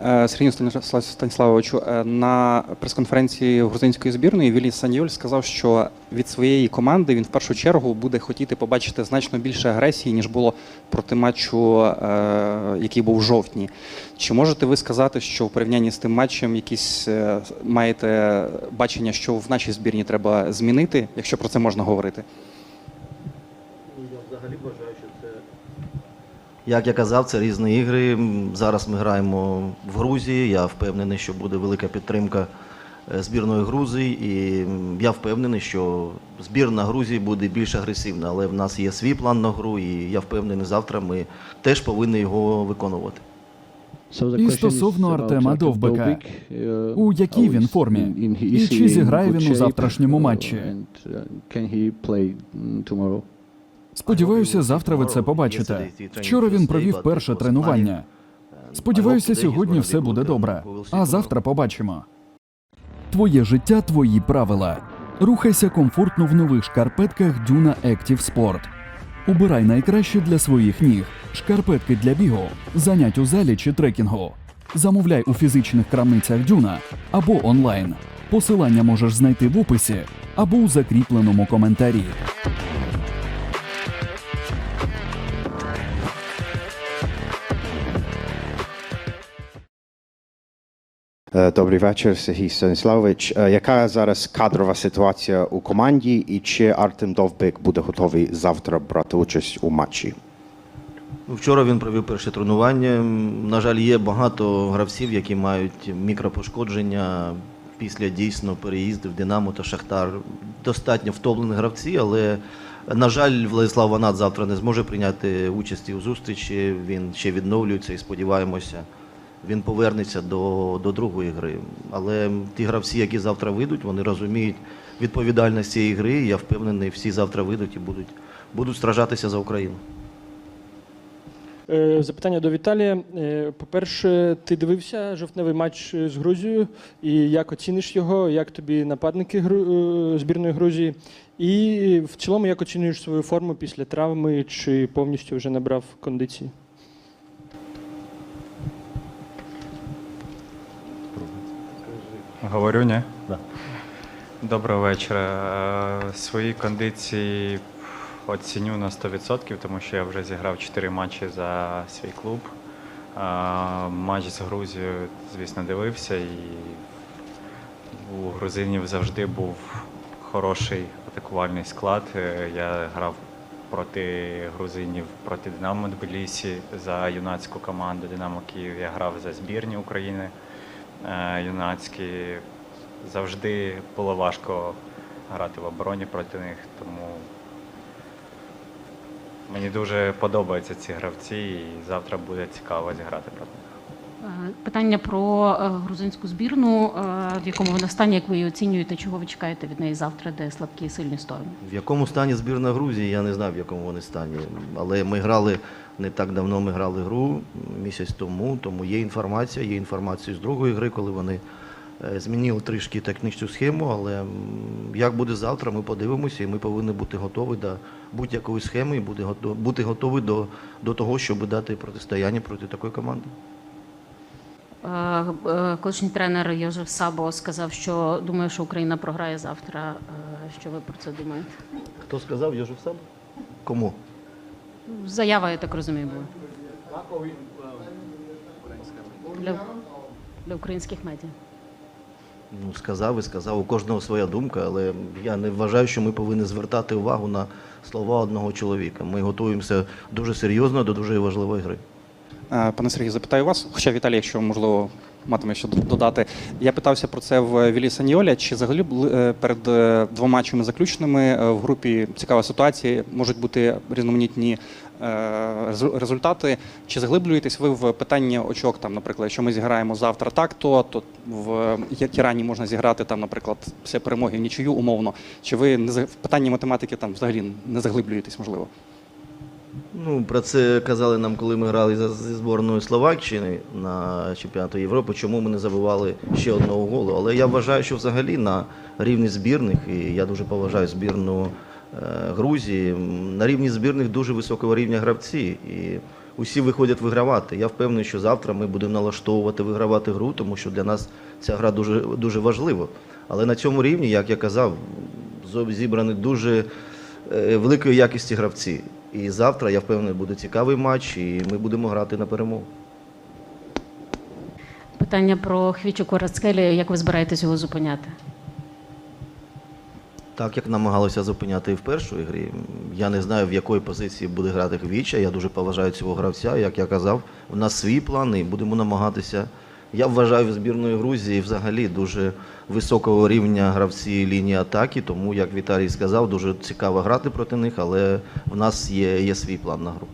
Е, Сергію Станіславовичу, е, на прес-конференції грузинської збірної Вілій Саньоль сказав, що від своєї команди він в першу чергу буде хотіти побачити значно більше агресії, ніж було проти матчу, е, який був в жовтні. Чи можете ви сказати, що в порівнянні з тим матчем якісь маєте бачення, що в нашій збірні треба змінити, якщо про це можна говорити? Я взагалі вважаю, що це. Як я казав, це різні ігри. Зараз ми граємо в Грузії. Я впевнений, що буде велика підтримка е, збірної Грузії. І я впевнений, що збірна Грузії буде більш агресивна, але в нас є свій план на гру, і я впевнений, завтра ми теж повинні його виконувати. І стосовно Артема Довбика, у якій він формі? І чи зіграє він у завтрашньому матчі? Сподіваюся, завтра ви це побачите. Вчора він провів перше тренування. Сподіваюся, сьогодні все буде добре. А завтра побачимо. Твоє життя, твої правила. Рухайся комфортно в нових шкарпетках Дюна Active Sport. Обирай найкраще для своїх ніг. Шкарпетки для бігу, занять у залі чи трекінгу. Замовляй у фізичних крамницях Дюна або онлайн. Посилання можеш знайти в описі або у закріпленому коментарі. Добрий вечір, Сергій Станіславович. Е, Яка зараз кадрова ситуація у команді, і чи Артем Довбик буде готовий завтра брати участь у матчі? Ну, Вчора він провів перше тренування. На жаль, є багато гравців, які мають мікропошкодження після дійсно переїздів Динамо та Шахтар. Достатньо втомлені гравці, але, на жаль, Владислав Ванат завтра не зможе прийняти участі у зустрічі. Він ще відновлюється і сподіваємося, він повернеться до, до другої гри. Але ті гравці, які завтра вийдуть, вони розуміють відповідальність цієї гри. і Я впевнений, всі завтра вийдуть і будуть, будуть стражатися за Україну. Е, Запитання до Віталія. Е, По-перше, ти дивився жовтневий матч з Грузією, і як оціниш його, як тобі нападники е, збірної Грузії? І в цілому, як оцінюєш свою форму після травми, чи повністю вже набрав кондиції? Говорю, ні? Да. Доброго вечора. Е, Свої кондиції оціню на 100%, тому що я вже зіграв 4 матчі за свій клуб. Е, Матч з Грузією, звісно, дивився, і у грузинів завжди був хороший атакувальний склад. Е, Я грав проти грузинів, проти Динамо Тбілісі за юнацьку команду Динамо Київ. Я грав за збірні України юнацькі. Завжди було важко грати в обороні проти них, тому мені дуже подобаються ці гравці, і завтра буде цікаво зіграти проти них. Е, Питання про е, грузинську збірну, е, в якому вона стані, як ви її оцінюєте, чого ви чекаєте від неї завтра, де слабкі і сильні сторони? В якому стані збірна Грузії, я не знаю, в якому вони стані. Але ми грали не так давно, ми грали гру місяць тому, тому є інформація, є інформація з другої гри, коли вони змінили трішки технічну схему. Але як буде завтра, ми подивимося, і ми повинні бути готові до будь-якої схеми і бути готові до, до того, щоб дати протистояння проти такої команди. Е, е, Колишній тренер Йозеф Сабо сказав, що думає, що Україна програє завтра. Е, Що ви про це думаєте? Хто сказав, Йожев сам? Кому? Заява, я так розумію, була. Для, для українських медіа. Ну, сказав і сказав, у кожного своя думка, але я не вважаю, що ми повинні звертати увагу на слова одного чоловіка. Ми готуємося дуже серйозно до дуже важливої гри. Е, Пане Сергію, запитаю вас, хоча Віталій, якщо можливо матиме що додати. Я питався про це в Вілі Саніоля. Чи взагалі е, перед е, двома матчами заключними е, в групі цікава ситуація, можуть бути різноманітні результати. Чи заглиблюєтесь ви в питання очок? Там, наприклад, якщо ми зіграємо завтра так, то, то в Тірані можна зіграти там, наприклад, після перемоги в нічию умовно. Чи ви не в питанні математики там взагалі не заглиблюєтесь, можливо? Ну, про це казали нам, коли ми грали зі зборною Словаччини на чемпіонату Європи, чому ми не забивали ще одного голу. Але я вважаю, що взагалі на рівні збірних, і я дуже поважаю збірну е, Грузії, на рівні збірних дуже високого рівня гравці. І усі виходять вигравати. Я впевнений, що завтра ми будемо налаштовувати вигравати гру, тому що для нас ця гра дуже, дуже важлива. Але на цьому рівні, як я казав, зібрані дуже е, великої якісті гравці. І завтра, я впевнений, буде цікавий матч, і ми будемо грати на перемогу. Питання про Хвічу Кварацкелі. Як ви збираєтесь його зупиняти? Так як намагалися зупиняти і в першій грі, я не знаю, в якої позиції буде грати Хвіча. Я дуже поважаю цього гравця. Як я казав, у нас свій план і будемо намагатися. Я вважаю збірною Грузії взагалі дуже високого рівня гравці лінії атаки, тому, як Віталій сказав, дуже цікаво грати проти них, але в нас є, є свій план на гру.